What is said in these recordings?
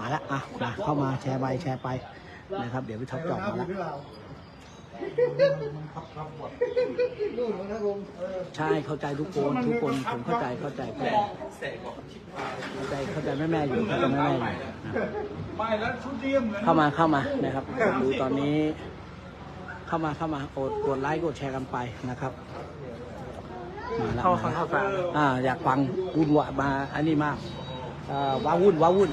มาแล้วอะมาเข้ามาแชร์ไปแชร์ไปนะครับ เดี๋ยวพี่ท็อปจอบมาแล้วใช่เข้าใจทุกคนทุกคนผมเข้าใจเข้าใจเข้าใจเข้าใจเข้าใจแม่แม่ๆอยู่เข้าใจแม่แม่ๆอยู่นะไม่แล้วชุดนี้เหมือนเข้ามาเข้ามานะครับผมดูตอนนี้ เข้ามาเข้ามากดกดไลค์กดแชร์กันไปนะครับมาแล้วเข้ามาเข้าแล้วฟังอ่าอยากฟังวุ่นวายมาอันนี้มากอ่าว้าวุ่นว้าวุ่น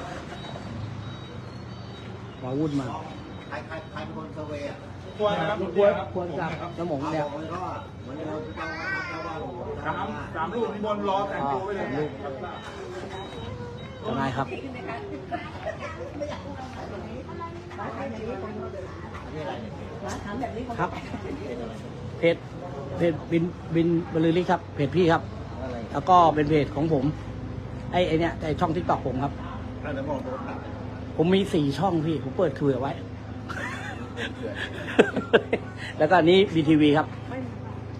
ว้าวุ่นมากใครใครใครเป็นคนเซอร์เวย์อะควรนะครับควรควรกับน้ำหมงเขาเนี่บยอกเลยว่าเหมือนเราเจ้าว่าเจ้าว่าหลวงสามสามลูกบนรอแต่งตัวไว้เลยยังไงครับครับเพจเพจบินบินบริลิกครับเพจพี่ครับ แล้วก็เป็นเพจของผม ไอ้ไอเนี้ยไอช่องทิกตอกผมครับ ถ้าจะมองโดนหนักผมมีสี่ช่องพี่ ผมเปิดเผื่อไว้ แล้วก็อันนี้บีทีวีครับ ไม่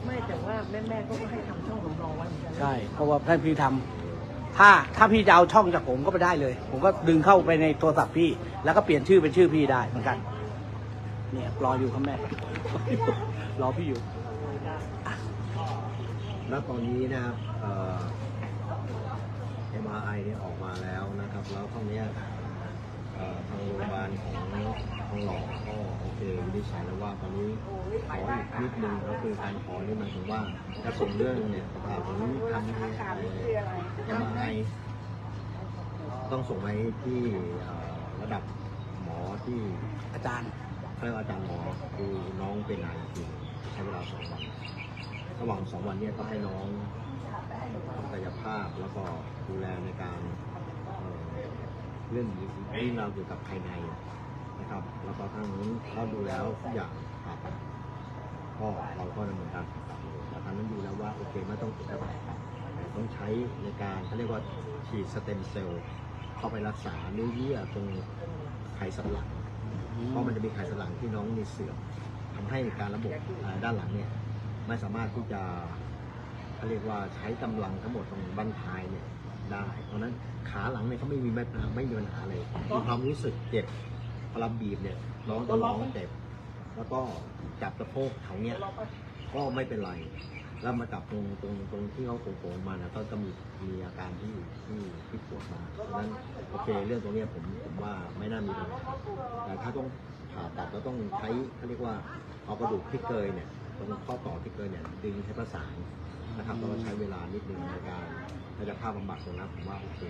ไม่แต่ว่าแม่แม่ๆก็ให้ทำช่องสำรองไว้เหมือนกันนะใช่ เพราะว่าถ้าพี่ทำถ้าถ้าพี่จะเอาช่องจากผมก็ไปได้เลย ผมก็ดึงเข้าไปในโทรศัพท์พี่ แล้วก็เปลี่ยนชื่อเป็นชื่อพี่ได้เหมือนกัน เนี่ยรออยู่ครับแม่ รอพี่อยู่แล้วตอนนี้นะครับเอ่อ MRI เนี่ยออกมาแล้วนะครับ แล้วตรงเนี้ยเอ่อ ทางโรงพยาบาลของทองหล่อก็โอเควินิจฉัยแล้วว่าตอนนี้ขออีกนิดนึงก็คือการขอนี่หมายถึงว่าจะส่งเรื่องเนี่ยอ่าผมทำเอ็มไอต้องส่งไปที่ระดับหมอที่อาจารย์เรียกว่าอาจารย์หมอคือน้องเป็นอะไรจริงใช้เวลาสองวันระหว่างสองวันเนี้ก็ให้น้องทำกายภาพแล้วก็ดูแลในการ เรื่องเรื่องราวเกี่ยวกับภายในนะครับ แล้วก็ทางนู้นเขาดูแล้วทุกอย่างผ่าตัดก็เราก็ดำเนินการผ่าตัดเลยแต่ทางนั้นดูแล้วว่าโอเคไม่ต้องติดแล้วแต่ต้องใช้ในการเขาเรียกว่าฉีดสเต็มเซลล์เข้าไปรักษาเนื้อเยื่อตรงไขสันหลังเพราะมันจะมีไขสันหลังที่น้องมีเสื่อมทำให้การระบบด้านหลังเนี่ยไม่สามารถที่จะเขาเรียกว่าใช้กำลังทั้งหมดตรงบั้นท้ายเนี่ย ได้เพราะฉะนั้นขาหลังเนี่ยเขาไม่มีปัญหาไม่มีปัญหาเลยมีความรู้สึกเจ็บพอเราบีบเนี่ยน้องจะร้องเจ็บแล้วก็จับสะโพกแถวเนี้ยก็ไม่เป็นไร แล้วมาจับตรงตรงตรงที่เขาโป่งๆมานะก็จะมีมีอาการที่ที่ที่ปวดมาเพราะฉะนั้นโอเคเรื่องตรงเนี้ยผมผมว่าไม่น่ามีปัญหาแต่ถ้าต้องผ่าตัดเราต้องใช้เขาเรียกว่าเอากระดูกที่เกยเนี่ยตรงข้อต่อที่เกยเนี่ยดึงให้ประสาน นะครับเราก็ใช้เวลานิดนึงในการกายภาพบำบัดตรงนั้นผมว่าโอเค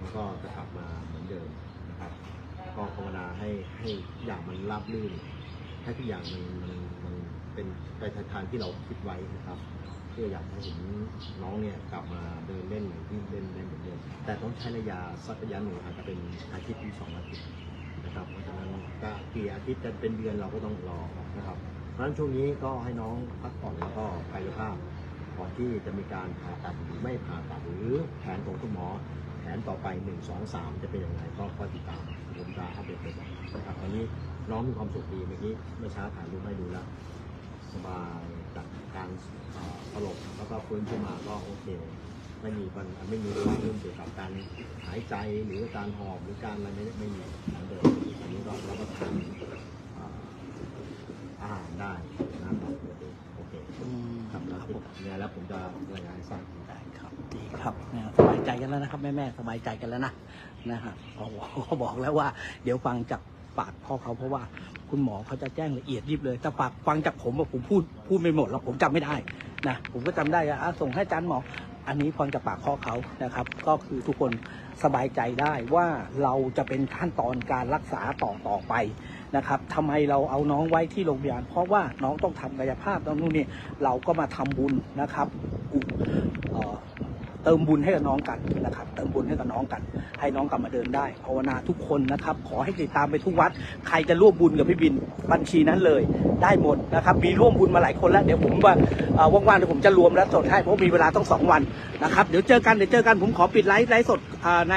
มันก็จะกลับมาเหมือนเดิมนะครับ ก็ภาวนาให้ให้ทุกอย่างมันราบรื่นให้ทุกอย่างมันมันมันเป็นไปทางที่เราคิดไว้นะครับเพื่ออยากให้เห็นน้องเนี่ยกลับมาเดินเล่นอย่างที่เล่นได้เหมือนเดิมแต่ต้องใช้ระยะสักระยะหนึ่งอาจจะเป็นอาทิตย์ที่สองอาทิตย์นะครับเพราะฉะนั้นก็กี่อาทิตย์จะเป็นเดือนเราก็ต้องรอนะครับเพราะฉะนั้นช่วงนี้ก็ให้น้องพักผ่อนแล้วก็กายภาพ ก่อนที่จะมีการผ่าตัดหรือไม่ผ่าตัดหรือแผนของคุณหมอ แผนต่อไปหนึ่งสองสามจะเป็นยังไงก็คอยติดตามผมจะอัปเดตไปนะครับตอนนี้น้องมีความสุขดีเมื่อกี้เมื่อเช้าถ่ายรูปให้ดูแล้วสบายจากการเอ่อสลบแล้วก็ฟื้นขึ้นมาก็โอเคไม่มีปัญหาไม่มีเรื่องเกี่ยวกับการหายใจหรือการหอบหรือการอะไรไม่ไม่มีเหมือนเดิมอันนี้ก็เราก็ทานอาหารได้ ผมเนี่ยแล้วผมจะรายงานให้ทราบได้ครับดีครับนี่ยสบายใจกันแล้วนะครับแม่แม่สบายใจกันแล้วนะนะฮะเขาบอกเขาบอกแล้วว่า เดี๋ยวฟังจากปากพ่อเขาเพราะว่าคุณหมอเขาจะแจ้งละเอียดยิบเลยแต่ปากฟังจากผมอะผมพูดพูดไม่หมดแล้วผมจำไม่ได้นะผมก็จำได้อะอะส่งให้อาจารย์หมออันนี้ฟังจากปากพ่อเขานะครับ ก็คือทุกคนสบายใจได้ว่าเราจะเป็นขั้นตอนการรักษาต่อต่อไป นะครับทำไมเราเอาน้องไว้ที่โรงพยาบาลเพราะว่าน้องต้องทำกายภาพต้องนู่นนี่เราก็มาทำบุญนะครับอุเอ่อเติมบุญให้กับน้องกันนะครับ เติมบุญให้กับน้องกัน ให้น้องกลับมาเดินได้ภาวนาทุกคนนะครับ ขอให้ติดตามไปทุกวัด ใครจะร่วมบุญกับพี่บินบัญชีนั้นเลย ได้หมดนะครับ มีร่วมบุญมาหลายคนแล้ว เดี๋ยวผมว่าว่างๆเดี๋ยวผมจะรวมและสดให้เพราะมีเวลาต้องสองวันนะครับ เดี๋ยวเจอกันเดี๋ยวเจอกันผมขอปิดไลฟ์ไลฟ์สดใน